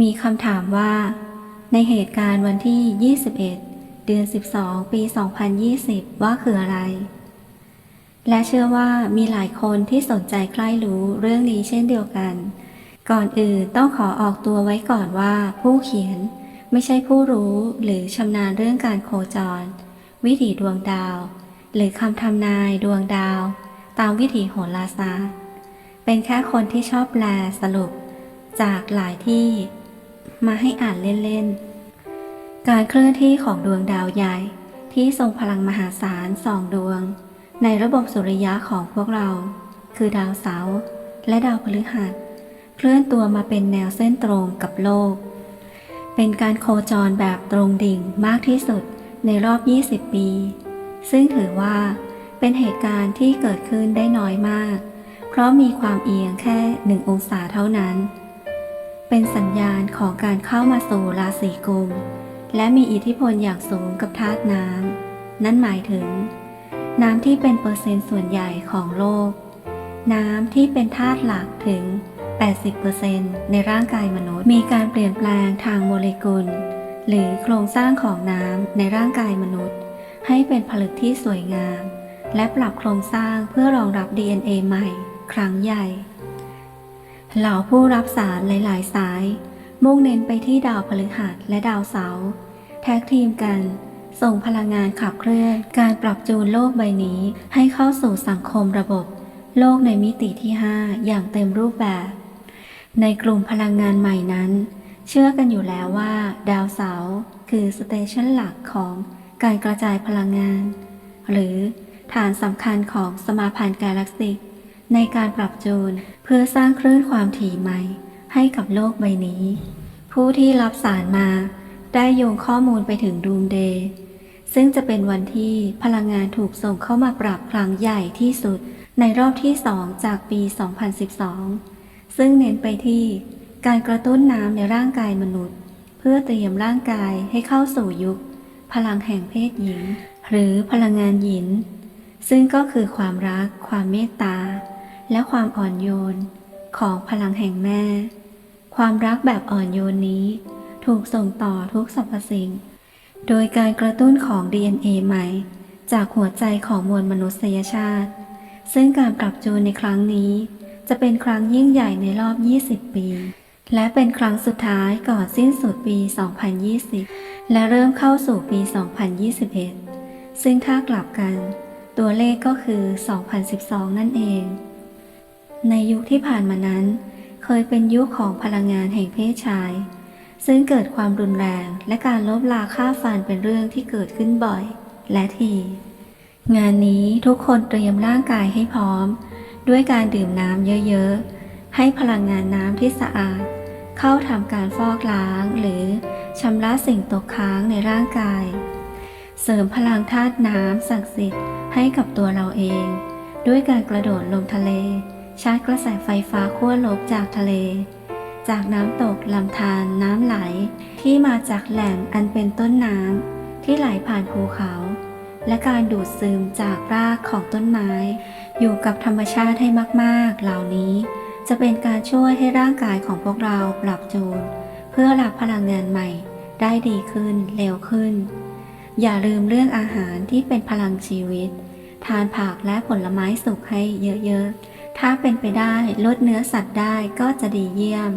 มีคำถามว่า ในเหตุการณ์วันที่ 21 เดือน 12 ปี 2020 ว่าคืออะไร และเชื่อว่ามีหลายคนที่สนใจใคร่รู้เรื่องนี้เช่นเดียวกัน ก่อนอื่นต้องขอออกตัวไว้ก่อนว่าผู้เขียนไม่ใช่ผู้รู้หรือชำนาญเรื่องการโคจร วิถีดวงดาว หรือคำทำนายดวงดาว ตามวิถีโหราศาสตร์ เป็นแค่คนที่ชอบแปลสรุปจากหลายที่ มาให้อ่านเล่นๆ การเคลื่อนที่ของดวงดาวใหญ่ที่ทรงพลังมหาศาลสองดวง ในระบบสุริยะของพวกเรา คือดาวเสาร์และดาวพฤหัส เคลื่อนตัวมาเป็นแนวเส้นตรงกับโลก เป็นการโคจรแบบตรงดิ่งมากที่สุดในรอบ 20 ปี ซึ่งถือว่าเป็นเหตุการณ์ที่เกิดขึ้นได้น้อยมาก เพราะมีความเอียงแค่หนึ่งองศาเท่านั้น เป็นสัญญาณของการเข้ามาสู่ราศีกุม และมีอิทธิพลอย่างสูงกับธาตุน้ำ นั่นหมายถึง น้ำที่เป็นเปอร์เซ็นต์ส่วนใหญ่ของโลก น้ำที่เป็นธาตุหลักถึง 80%ในร่างกายมนุษย์ มีการเปลี่ยนแปลงทางโมเลกุล หรือโครงสร้างของน้ำในร่างกายมนุษย์ ให้เป็นผลึกที่สวยงาม และปรับโครงสร้างเพื่อรองรับ DNA ใหม่ ครั้งใหญ่ เหล่าผู้รับสารหลาย ๆ สาย มุ่งเน้นไปที่ดาวพฤหัสและดาวเสาร์แท็กทีมกัน ส่งพลังงานขับเคลื่อน การปรับจูนโลกใบนี้ให้เข้าสู่สังคมระบบ โลกในมิติที่ 5 อย่างเต็มรูปแบบ ในกลุ่มพลังงานใหม่นั้น เชื่อกันอยู่แล้วว่า ดาวเสาร์คือสเตชันหลักของการกระจายพลังงาน หรือฐานสำคัญของสมาพันธ์กาแล็กซิก ในการปรับจูนเพื่อสร้างคลื่นความถี่ใหม่ ให้กับโลกใบนี้ ผู้ที่รับสารมา ได้โยงข้อมูลไปถึงดูมเดย์ซึ่งจะเป็นวันที่พลังงานถูกส่งเข้ามาปรับครั้งใหญ่ที่สุด ในรอบที่2จากปี 2012 ซึ่งเน้นไปที่การกระตุ้นน้ำในร่างกายมนุษย์ เพื่อเตรียมร่างกายให้เข้าสู่ยุค พลังแห่งเพศหญิง หรือพลังงานหญิน ซึ่งก็คือความรัก ความเมตตา และความอ่อนโยนของพลังแห่งแม่ ความรักแบบอ่อนโยนนี้ ถูกส่งต่อทุกสรรพสิ่ง โดยการกระตุ้นของ DNA ใหม่ จากหัวใจของมวลมนุษยชาติ ซึ่งการปรับจูนในครั้งนี้ จะเป็นครั้งยิ่งใหญ่ในรอบ 20 ปี และเป็นครั้งสุดท้ายก่อนสิ้นสุดปี 2020 และเริ่มเข้าสู่ปี 2021 ซึ่งถ้ากลับกัน ตัวเลขก็คือ 2012 นั่นเอง ในยุคที่ผ่านมานั้น เคยเป็นยุคของพลังงานแห่งเพศชาย ซึ่งเกิดความรุนแรงและการลบลาฆ่าฟันเป็นเรื่องที่เกิดขึ้นบ่อย และที งานนี้ทุกคนเตรียมร่างกายให้พร้อม ด้วยการดื่มน้ำเยอะๆ ให้พลังงานน้ำที่สะอาด เข้าทำการฟอกล้างหรือชำระสิ่งตกค้างในร่างกาย เสริมพลังธาตุน้ำศักดิ์สิทธิ์ให้กับตัวเราเอง ด้วยการกระโดดลงทะเล ชาร์จกระแสไฟฟ้าขั้วลบจากทะเล จากน้ำตกลำธารน้ำไหลที่มาจากแหล่งอันเป็นต้นน้ำที่ไหลผ่านภูเขา และการดูดซึมจากรากของต้นไม้ อยู่กับธรรมชาติให้มาก ๆ เหล่านี้ จะเป็นการช่วยให้ร่างกายของพวกเราปรับจูน เพื่อรับพลังงานใหม่ได้ดีขึ้นเร็วขึ้น อย่าลืมเรื่องอาหารที่เป็นพลังชีวิต ทานผักและผลไม้สุกให้เยอะ ๆ ถ้าเป็นไปได้ลดเนื้อสัตว์ได้ก็จะดีเยี่ยม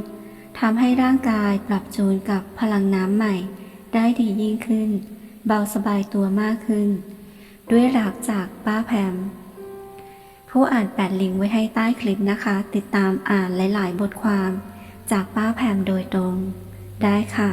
ทำให้ร่างกายปรับจูนกับพลังน้ำใหม่ ได้ดียิ่งขึ้น เบาสบายตัวมากขึ้น ด้วยรักจากป้าแพม ผู้อ่านแปดลิงก์ไว้ให้ใต้คลิปนะคะ ติดตามอ่านหลาย ๆ บทความ จากป้าแพมโดยตรง ได้ค่ะ